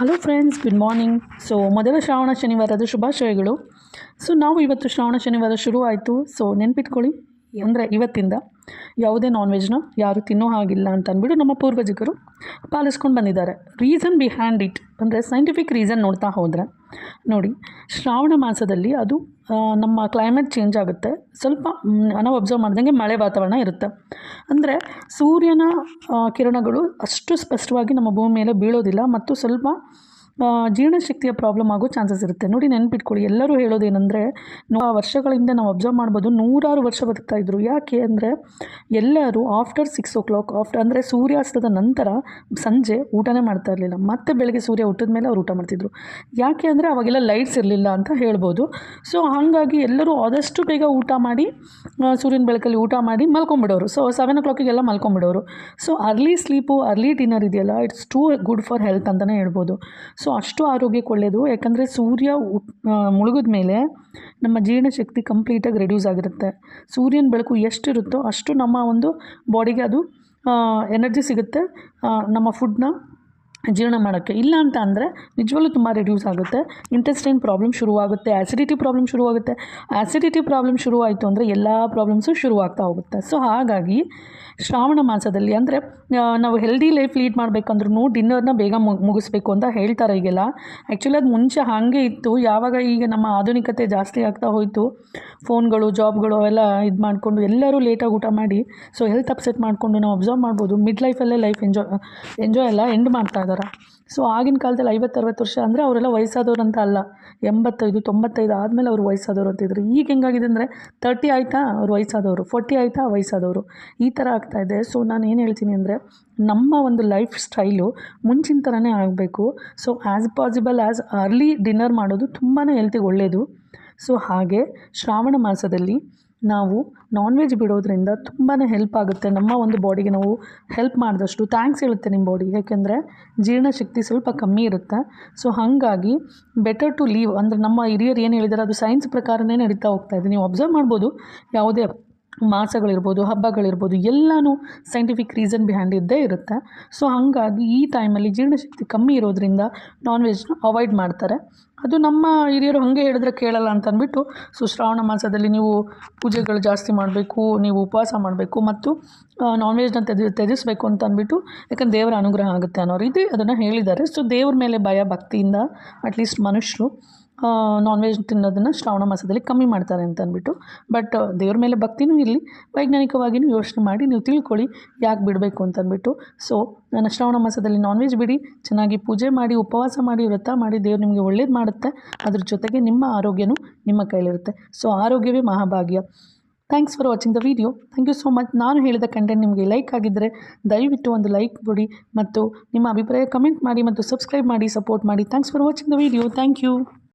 Hello friends good morning so ಮೊದಲ ಶ್ರಾವಣ ಶನಿವಾರದ ಶುಭಾಶಯಗಳು. So ನಾವು ಇವತ್ತು ಶ್ರಾವಣ ಶನಿವಾರ ಶುರು ಆಯಿತು ಸೊ ನೆನ್ಪಿಟ್ಕೊಳ್ಳಿ. ಅಂದರೆ ಇವತ್ತಿಂದ. ಯಾವುದೇ ನಾನ್ ವೆಜ್ನ ಯಾರು ತಿನ್ನೋ ಹಾಗಿಲ್ಲ ಅಂತ ಅಂದ್ಬಿಟ್ಟು ನಮ್ಮ ಪೂರ್ವಜಕರು ಪಾಲಿಸ್ಕೊಂಡು ಬಂದಿದ್ದಾರೆ. ರೀಸನ್ ಬಿಹ್ಯಾಂಡ್ ಇಟ್ ಅಂದರೆ ಸೈಂಟಿಫಿಕ್ ರೀಸನ್ ನೋಡ್ತಾ ಹೋದರೆ, ನೋಡಿ, ಶ್ರಾವಣ ಮಾಸದಲ್ಲಿ ಅದು ನಮ್ಮ ಕ್ಲೈಮೇಟ್ ಚೇಂಜ್ ಆಗುತ್ತೆ. ಸ್ವಲ್ಪ ನಾವು ಅಬ್ಸರ್ವ್ ಮಾಡ್ದಂಗೆ ಮಳೆ ವಾತಾವರಣ ಇರುತ್ತೆ. ಅಂದರೆ ಸೂರ್ಯನ ಕಿರಣಗಳು ಅಷ್ಟು ಸ್ಪಷ್ಟವಾಗಿ ನಮ್ಮ ಭೂಮಿ ಮೇಲೆ ಬೀಳೋದಿಲ್ಲ ಮತ್ತು ಸ್ವಲ್ಪ ಜೀರ್ಣಶಕ್ತಿಯ ಪ್ರಾಬ್ಲಮ್ ಆಗೋ ಚಾನ್ಸಸ್ ಇರುತ್ತೆ. ನೋಡಿ ನೆನ್ಪಿಟ್ಕೊಳ್ಳಿ, ಎಲ್ಲರೂ ಹೇಳೋದೇನೆಂದರೆ ಆ ವರ್ಷಗಳಿಂದ ನಾವು ಅಬ್ಸರ್ವ್ ಮಾಡ್ಬೋದು, ನೂರಾರು ವರ್ಷ ಬದುಕ್ತಾ ಇದ್ರು. ಯಾಕೆ ಅಂದರೆ, ಎಲ್ಲರೂ after six o'clock after ಅಂದರೆ ಸೂರ್ಯಾಸ್ತದ ನಂತರ ಸಂಜೆ ಊಟನೇ ಮಾಡ್ತಾ ಇರಲಿಲ್ಲ. ಮತ್ತೆ ಬೆಳಗ್ಗೆ ಸೂರ್ಯ ಹುಟ್ಟಿದ ಮೇಲೆ ಅವ್ರು ಊಟ ಮಾಡ್ತಿದ್ರು. ಯಾಕೆ ಅಂದರೆ ಅವಾಗೆಲ್ಲ ಲೈಟ್ಸ್ ಇರಲಿಲ್ಲ ಅಂತ ಹೇಳ್ಬೋದು. ಸೊ ಹಾಗಾಗಿ ಎಲ್ಲರೂ ಆದಷ್ಟು ಬೇಗ ಊಟ ಮಾಡಿ ಸೂರ್ಯನ ಬೆಳಕಲ್ಲಿ ಊಟ ಮಾಡಿ ಮಲ್ಕೊಂಬಿಡೋರು ಸೊ ಸೆವೆನ್ ಓ ಕ್ಲಾಕಿಗೆಲ್ಲ ಮಲ್ಕೊಂಬಿಡೋರು so early sleep early dinner ಇದೆಯಲ್ಲ it's too good for health ಅಂತಲೇ ಹೇಳ್ಬೋದು. ಸೊ ಅಷ್ಟು ಆರೋಗ್ಯಕ್ಕೆ ಒಳ್ಳೆಯದು ಯಾಕಂದರೆ ಸೂರ್ಯ ಮುಳುಗಿದ ಮೇಲೆ ನಮ್ಮ ಜೀರ್ಣಶಕ್ತಿ ಕಂಪ್ಲೀಟಾಗಿ ರೆಡ್ಯೂಸ್ ಆಗಿರುತ್ತೆ. ಸೂರ್ಯನ ಬೆಳಕು ಎಷ್ಟಿರುತ್ತೋ ಅಷ್ಟು ನಮ್ಮ ಒಂದು ಬಾಡಿಗೆ ಅದು ಎನರ್ಜಿ ಸಿಗುತ್ತೆ. ನಮ್ಮ ಫುಡ್ನ ಜೀರ್ಣ ಮಾಡೋಕ್ಕೆ. ಇಲ್ಲ ಅಂತ ಅಂದರೆ ನಿಜವಲ್ಲೂ ತುಂಬ ರಿಡ್ಯೂಸ್ ಆಗುತ್ತೆ. ಇಂಟೆಸ್ಟೈನ್ ಪ್ರಾಬ್ಲಮ್ ಶುರುವಾಗುತ್ತೆ. ಆ್ಯಸಿಡಿಟಿ ಪ್ರಾಬ್ಲಮ್ ಶುರುವಾಗುತ್ತೆ. ಆ್ಯಸಿಡಿಟಿ ಪ್ರಾಬ್ಲಮ್ ಶುರುವಾಯಿತು ಅಂದರೆ ಎಲ್ಲ ಪ್ರಾಬ್ಲಮ್ಸು ಶುರುವಾಗ್ತಾ ಹೋಗುತ್ತೆ. ಸೊ ಹಾಗಾಗಿ ಶ್ರಾವಣ ಮಾಸದಲ್ಲಿ ಅಂದರೆ ನಾವು ಹೆಲ್ದಿ ಲೈಫ್ ಲೀಡ್ ಮಾಡಬೇಕಂದ್ರೂ ಡಿನ್ನರ್ನ ಬೇಗ ಮುಗ್- ಮುಗಿಸ್ಬೇಕು ಅಂತ ಹೇಳ್ತಾರೆ ಈಗೆಲ್ಲ. ಆ್ಯಕ್ಚುಲಿ ಅದು ಮುಂಚೆ ಹಾಗೆ ಇತ್ತು. ಯಾವಾಗ ಈಗ ನಮ್ಮ ಆಧುನಿಕತೆ ಜಾಸ್ತಿ ಆಗ್ತಾ ಹೋಯಿತು. ಫೋನ್ಗಳು ಜಾಬ್ಗಳು ಅವೆಲ್ಲ ಇದು ಮಾಡಿಕೊಂಡು ಎಲ್ಲರೂ ಲೇಟಾಗಿ ಊಟ ಮಾಡಿ ಸೊ ಹೆಲ್ತ್ ಅಪ್ಸೆಟ್ ಮಾಡಿಕೊಂಡು ನಾವು ಅಬ್ಸರ್ವ್ ಮಾಡ್ಬೋದು. ಮಿಡ್ ಲೈಫಲ್ಲೇ ಲೈಫ್ ಎಂಜಾಯ್ ಎಂಜಾಯ್ ಎಲ್ಲ ಎಂಡ್ ಮಾಡ್ತಾ ಇದ್ದಾರೆ ಸೊ ಆಗಿನ ಕಾಲದಲ್ಲಿ ಐವತ್ತು ಅರವತ್ತು ವರ್ಷ ಅಂದರೆ ಅವರೆಲ್ಲ ವಯಸ್ಸಾದವ್ರು ಅಂತ ಅಲ್ಲ. ಎಂಬತ್ತೈದು, ತೊಂಬತ್ತೈದು ಆದಮೇಲೆ ಅವರು ವಯಸ್ಸಾದವ್ರು ಅಂತಿದ್ರು ಈಗ ಹೆಂಗಾಗಿದೆ ಅಂದರೆ ತರ್ಟಿ ಆಯಿತಾ ಅವ್ರು ವಯಸ್ಸಾದವರು? ಫೋರ್ಟಿ ಆಯಿತಾ ವಯಸ್ಸಾದವರು? ಈ ಥರ ಆಗ್ತಾ ಇದೆ. ಸೊ ನಾನು ಏನು ಹೇಳ್ತೀನಿ ಅಂದರೆ ನಮ್ಮ ಒಂದು ಲೈಫ್ ಸ್ಟೈಲು ಮುಂಚಿನ ಥರನೇ ಆಗಬೇಕು. So as possible as early dinner ಮಾಡೋದು ತುಂಬಾ ಹೆಲ್ತಿಗೆ ಒಳ್ಳೆಯದು ಸೊ ಹಾಗೆ ಶ್ರಾವಣ ಮಾಸದಲ್ಲಿ ನಾವು ನಾನ್ ವೆಜ್ ಬಿಡೋದ್ರಿಂದ ತುಂಬಾ ಹೆಲ್ಪ್ ಆಗುತ್ತೆ. ನಮ್ಮ ಒಂದು ಬಾಡಿಗೆ ನಾವು ಹೆಲ್ಪ್ ಮಾಡಿದಷ್ಟು ಥ್ಯಾಂಕ್ಸ್ ಹೇಳುತ್ತೆ ನಿಮ್ಮ ಬಾಡಿ ಯಾಕೆಂದರೆ ಜೀರ್ಣಶಕ್ತಿ ಸ್ವಲ್ಪ ಕಮ್ಮಿ ಇರುತ್ತೆ. ಸೊ ಹಾಗಾಗಿ ಬೆಟರ್ ಟು ಲೀವ್ ಅಂದರೆ ನಮ್ಮ ಹಿರಿಯರು ಏನು ಹೇಳಿದ್ದಾರೆ ಅದು ಸೈನ್ಸ್ ಪ್ರಕಾರನೇ ನಡೀತಾ ಹೋಗ್ತಾ ಇದೆ. ನೀವು ಅಬ್ಸರ್ವ್ ಮಾಡ್ಬೋದು. ಯಾವುದೇ ಮಾಸಗಳಿರ್ಬೋದು, ಹಬ್ಬಗಳಿರ್ಬೋದು, ಎಲ್ಲನೂ ಸೈಂಟಿಫಿಕ್ ರೀಸನ್ ಬಿಹ್ಯಾಂಡ್ ಇದ್ದೇ ಇರುತ್ತೆ. ಸೊ ಹಾಗಾಗಿ ಈ ಟೈಮಲ್ಲಿ ಜೀರ್ಣಶಕ್ತಿ ಕಮ್ಮಿ ಇರೋದ್ರಿಂದ ನಾನ್ ವೆಜ್ನ ಅವಾಯ್ಡ್ ಮಾಡ್ತಾರೆ. ಅದು ನಮ್ಮ ಹಿರಿಯರು ಹಾಗೆ ಹೇಳಿದ್ರೆ ಕೇಳಲ್ಲ ಅಂತ ಅಂದ್ಬಿಟ್ಟು ಸೊ ಶ್ರಾವಣ ಮಾಸದಲ್ಲಿ ನೀವು ಪೂಜೆಗಳು ಜಾಸ್ತಿ ಮಾಡಬೇಕು, ನೀವು ಉಪವಾಸ ಮಾಡಬೇಕು ಮತ್ತು ನಾನ್ ವೆಜ್ನ ತೆಗೆ ತ್ಯಜಿಸಬೇಕು ಅಂತ ಅಂದ್ಬಿಟ್ಟು, ಯಾಕಂದ್ರೆ ದೇವರ ಅನುಗ್ರಹ ಆಗುತ್ತೆ ಅನ್ನೋ ರೀತಿ ಅದನ್ನು ಹೇಳಿದ್ದಾರೆ. ಸೊ ದೇವ್ರ ಮೇಲೆ ಭಯ, ಭಕ್ತಿಯಿಂದ ಅಟ್ಲೀಸ್ಟ್ ಮನುಷ್ಯರು ನಾನ್ ವೆಜ್ ತಿನ್ನೋದನ್ನು ಶ್ರಾವಣ ಮಾಸದಲ್ಲಿ ಕಮ್ಮಿ ಮಾಡ್ತಾರೆ ಅಂತ ಅಂದ್ಬಿಟ್ಟು. ಬಟ್ ದೇವ್ರ ಮೇಲೆ ಭಕ್ತಿನೂ ಇರಲಿ ವೈಜ್ಞಾನಿಕವಾಗಿಯೂ ಯೋಚನೆ ಮಾಡಿ ನೀವು ತಿಳ್ಕೊಳ್ಳಿ ಯಾಕೆ ಬಿಡಬೇಕು ಅಂತ ಅಂದ್ಬಿಟ್ಟು. ಸೊ ಶ್ರಾವಣ ಮಾಸದಲ್ಲಿ ನಾನ್ ವೆಜ್ ಬಿಡಿ. ಚೆನ್ನಾಗಿ ಪೂಜೆ ಮಾಡಿ, ಉಪವಾಸ ಮಾಡಿ, ವ್ರತ ಮಾಡಿ, ದೇವ್ರು ನಿಮಗೆ ಒಳ್ಳೇದು ಮಾಡುತ್ತೆ. ಅದ್ರ ಜೊತೆಗೆ ನಿಮ್ಮ ಆರೋಗ್ಯನೂ ನಿಮ್ಮ ಕೈಲಿರುತ್ತೆ. ಸೊ ಆರೋಗ್ಯವೇ ಮಹಾಭಾಗ್ಯ. Thanks for watching the video thank you so much ನಾನು ಹೇಳಿದ ಕಂಟೆಂಟ್ ನಿಮಗೆ ಲೈಕ್ ಆಗಿದ್ದರೆ ದಯವಿಟ್ಟು ಒಂದು ಲೈಕ್ ಕೊಡಿ ಮತ್ತು ನಿಮ್ಮ ಅಭಿಪ್ರಾಯ ಕಮೆಂಟ್ ಮಾಡಿ ಮತ್ತು ಸಬ್ಸ್ಕ್ರೈಬ್ ಮಾಡಿ ಸಪೋರ್ಟ್ ಮಾಡಿ. Thanks for watching the video thank you